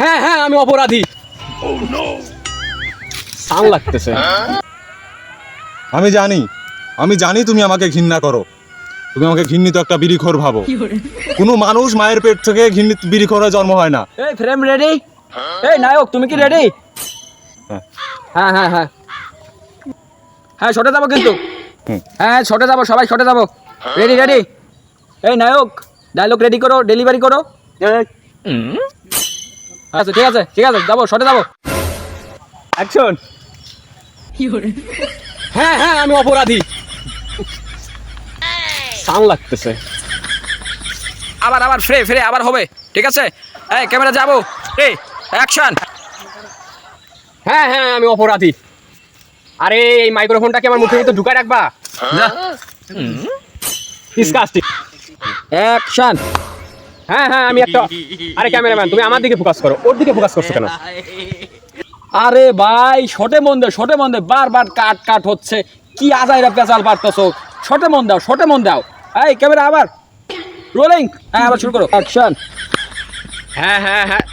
হ্যাঁ হ্যাঁ আমি অপরাধী। সাং লাগতেছে। আমি জানি আমি জানি তুমি আমাকে ঘৃণা করো। তুমি আমাকে ঘৃণিত একটা বিড়িখোর ভাবো। কোনো মানুষ মায়ের পেট থেকে ঘৃণিত বিড়িখোরে জন্ম হয় না। এই ফ্রেম রেডি এই নায়ক তুমি কি রেডি হ্যাঁ। হ্যাঁ হ্যাঁ হ্যাঁ। হ্যাঁ শটে যাব কিন্তু। হ্যাঁ শটে যাব সবাই শটে যাব। রেডি রেডি এই নায়ক ডায়লগ রেডি করো ডেলিভারি করো। আচ্ছা ঠিক আছে ঠিক আছে যাব শটে যাব। অ্যাকশন হ্যাঁ হ্যাঁ আমি অপরাধী। সাং লাগতেছে। আবার আবার ফ্রে ফ্রে আবার হবে ঠিক আছে? এই ক্যামেরা যাব। রে অ্যাকশন হ্যাঁ হ্যাঁ আমি অপরাধী। আরে এই মাইক্রোফোনটাকে আমার মুখের ভিতর ঢুকায় রাখবা। ডিসকাস্টিং অ্যাকশন হ্যাঁ হ্যাঁ আমি একটা আরে ক্যামেরাম্যান তুমি আমার দিকে ফোকাস করো। ওর দিকে ফোকাস করছ কেন? আরে ভাই শটে মন দাও শটে মন দাও বারবার কাট কাট হচ্ছে। কি আজাইরা পেঁচাল পারতেছো? শটে মন দাও শটে মন দাও। এই ক্যামেরা আবার। রোলিং হ্যাঁ আবার শুরু করো। অ্যাকশন হ্যাঁ হ্যাঁ হ্যাঁ।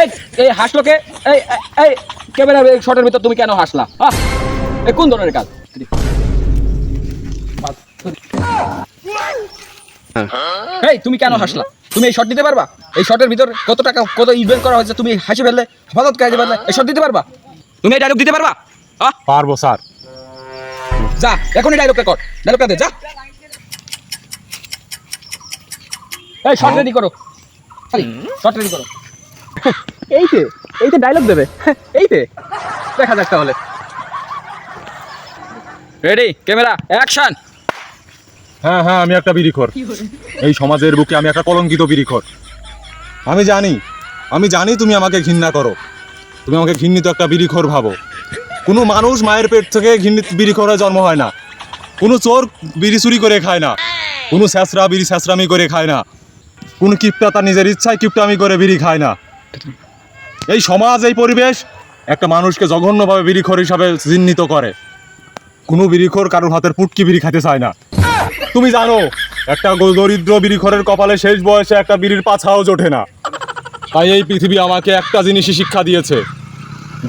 এই এই হাসলো কে? এই এই, ক্যামেরা শটের ভিতর তুমি কেন হাসলা? হ্যাঁ এই কোন ধরনের কাজ? এই তুমি কেন হাসলা? তুমি এই শট দিতে পারবা? এই শটের ভিতর কত টাকা কত ইনভেস্ট করা হয়েছে তুমি হাসি ফেললে হেফাজত কাজে ফেললে এই শট দিতে পারবা? তুমি এই ডায়লগ দিতে পারবা? পারব স্যার। যা এখনই ডায়লগ রেকর্ড ডায়লগটা দে যা। এই শর্ট রেডি করো। শর্ট রেডি করো। এইতে এইতে ডায়লগ দেবে। এইতে দেখা যাক তাহলে। রেডি ক্যামেরা অ্যাকশন হ্যাঁ হ্যাঁ আমি একটা বিড়িখোর। এই সমাজের বুকে আমি একটা কলঙ্কিত বিড়িখোর। আমি জানি আমি জানি তুমি আমাকে ঘৃণা করো। তুমি আমাকে ঘৃণিত একটা বিড়িখোর ভাবো। কোনো মানুষ মায়ের পেট থেকে ঘৃণিত বিড়িখোরে জন্ম হয় না। কোনো চোর বিড়ি চুরি করে খায় না। কোনো স্যাঁচরা বিড়ি স্যাঁচরামি করে খায় না। কোনো কিপটা তার নিজের ইচ্ছায় কিপটামি করে বিড়ি খায় না। এই সমাজ এই পরিবেশ একটা মানুষকে জঘন্যভাবে বিড়িখোর হিসাবে চিহ্নিত করে। কোনো বিড়িখোর কারোর হাতের পুটকি বিড়ি খেতে চায় না। তুমি জানো একটা দরিদ্র বিড়িখরের কপালে শেষ বয়সে একটা বিড়ির পাছাও জোটে না। তাই এই পৃথিবী আমাকে একটা জিনিসই শিক্ষা দিয়েছে।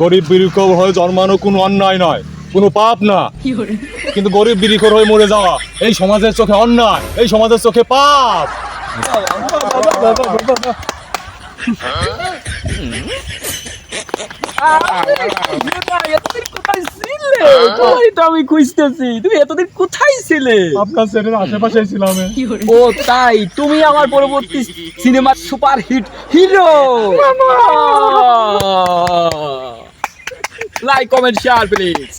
গরিব বিড়িখর হয়ে জন্মানো কোনো অন্যায় নয় কোনো পাপ না। কিন্তু গরিব বিড়িখর হয়ে মরে যাওয়া এই সমাজের চোখে অন্যায় এই সমাজের চোখে পাপ। এতদিন কোথায় ছিলে তোমারই তো আমি খুঁজতেছি তুমি এতদিন কোথায় ছিলে আপনার ছেলের আশেপাশে ছিলাম ও তাই তুমি আমার পরবর্তী সিনেমার super hit hero like comment share please